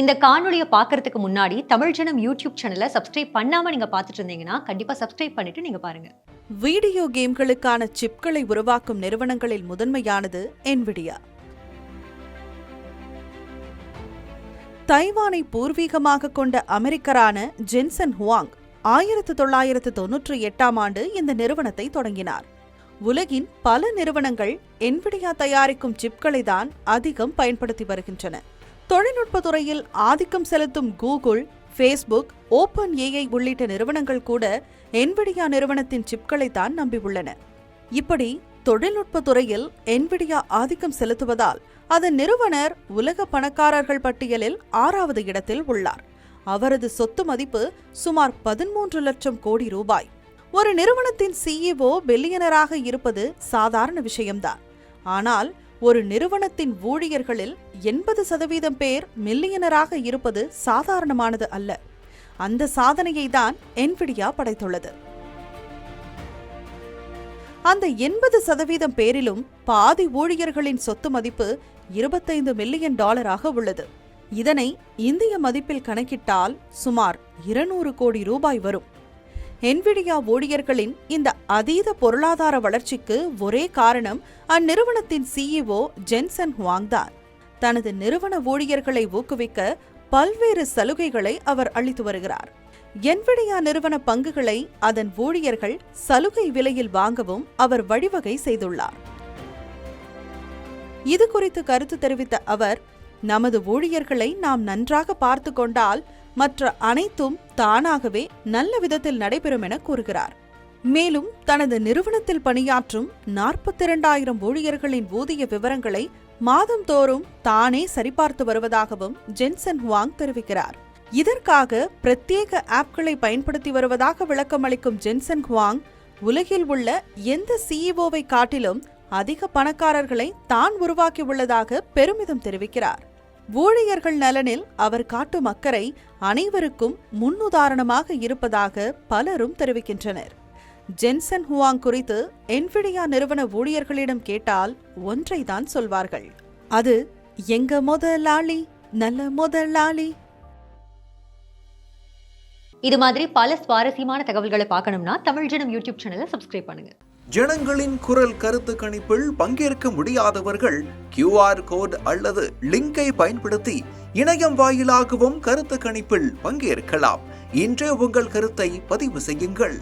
இந்த காணொலியை பார்க்கறதுக்கு முன்னாடி தமிழ் ஜனம் யூடியூப் சேனலை சப்ஸ்கிரைப் பண்ணாம நீங்க பார்த்துட்டு இருந்தீங்கன்னா கண்டிப்பா சப்ஸ்கிரைப் பண்ணிட்டு நீங்க பாருங்க. வீடியோ கேம்களுக்கான சிப்களை உருவாக்கும் நிறுவனங்களில் முதன்மையானது என்விடியா தைவானை பூர்வீகமாக கொண்ட அமெரிக்கரான ஜென்சன் ஹுவாங் ஆயிரத்து தொள்ளாயிரத்து தொன்னூற்றி எட்டாம் ஆண்டு இந்த நிறுவனத்தை தொடங்கினார். உலகின் பல நிறுவனங்கள் என்விடியா தயாரிக்கும் சிப்களை தான் அதிகம் பயன்படுத்தி வருகின்றன. தொழில்நுட்பத் துறையில் ஆதிக்கம் செலுத்தும் கூகுள் ஃபேஸ்புக் ஓப்பன் ஏஐ உள்ளிட்ட நிறுவனங்கள் கூட என்விடியா நிறுவனத்தின் சிப்களை தான் நம்பியுள்ளன. இப்படி தொழில்நுட்பத் துறையில் என்விடியா ஆதிக்கம் செலுத்துவதால் அதன் நிறுவனர் உலக பணக்காரர்கள் பட்டியலில் ஆறாவது இடத்தில் உள்ளார். அவரது சொத்து மதிப்பு சுமார் பதிமூன்று லட்சம் கோடி ரூபாய். ஒரு நிறுவனத்தின் சிஇஓ பில்லியனராக இருப்பது சாதாரண விஷயம்தான். ஆனால் ஒரு நிறுவனத்தின் ஊழியர்களில் எண்பது சதவீதம் பேர் மில்லியனராக இருப்பது சாதாரணமானது அல்ல. அந்த சாதனையை தான் என்விடியா படைத்துள்ளது. அந்த எண்பது சதவீதம் பேரிலும் பாதி ஊழியர்களின் சொத்து மதிப்பு இருபத்தைந்து மில்லியன் டாலராக உள்ளது. இதனை இந்திய மதிப்பில் கணக்கிட்டால் சுமார் இருநூறு கோடி ரூபாய் வரும். என்விடியா ஊழியர்களின் இந்த அதீத பொருளாதார வளர்ச்சிக்கு ஒரே காரணம் அந்நிறுவனத்தின் சிஇஓ ஜென்சன் ஹுவாங் தான் தனது நிறுவன ஊழியர்களை ஊக்குவிக்க பல்வேறு சலுகைகளை அவர் அளித்து வருகிறார். என்விடியா நிறுவன பங்குகளை அதன் ஊழியர்கள் சலுகை விலையில் வாங்கவும் அவர் வழிவகை செய்துள்ளார். இது குறித்து கருத்து தெரிவித்த அவர் நமது ஊழியர்களை நாம் நன்றாக பார்த்து கொண்டால் மற்ற அனைத்தும் தானாகவே நல்ல விதத்தில் நடைபெறும் என கூறுகிறார். மேலும் தனது நிறுவனத்தில் பணியாற்றும் நாற்பத்தி இரண்டாயிரம் ஊழியர்களின் ஊதிய விவரங்களை மாதந்தோறும் தானே சரிபார்த்து வருவதாகவும் ஜென்சன் ஹுவாங் தெரிவிக்கிறார். இதற்காக பிரத்யேக ஆப்களை பயன்படுத்தி வருவதாக விளக்கமளிக்கும் ஜென்சன் ஹுவாங் உலகில் உள்ள எந்த சிஇஓவை காட்டிலும் அதிக பணக்காரர்களை தான் உருவாக்கியுள்ளதாக பெருமிதம் தெரிவிக்கிறார். ஊழியர்கள் நலனில் அவர் காட்டும் அக்கறை அனைவருக்கும் முன்னுதாரணமாக இருப்பதாக பலரும் தெரிவிக்கின்றனர். ஜென்சன் ஹுவாங் குறித்து என்விடியா நிறுவன ஊழியர்களிடம் கேட்டால் ஒன்றைதான் சொல்வார்கள். அது எங்க முதலாளி நல்ல முதலாளி இது மாதிரி பல சுவாரஸ்யமான தகவல்களை பார்க்கணும்னா தமிழ் ஜனம் யூடியூப் சேனலை சப்ஸ்கிரைப் பண்ணுங்க. ஜனங்களின் குரல் கருத்து கணிப்பில் பங்கேற்க முடியாதவர்கள் கியூஆர் கோட் அல்லது லிங்கை பயன்படுத்தி இணையம் வாயிலாகவும் கருத்து கணிப்பில் பங்கேற்கலாம். இன்றே உங்கள் கருத்தை பதிவு செய்யுங்கள்.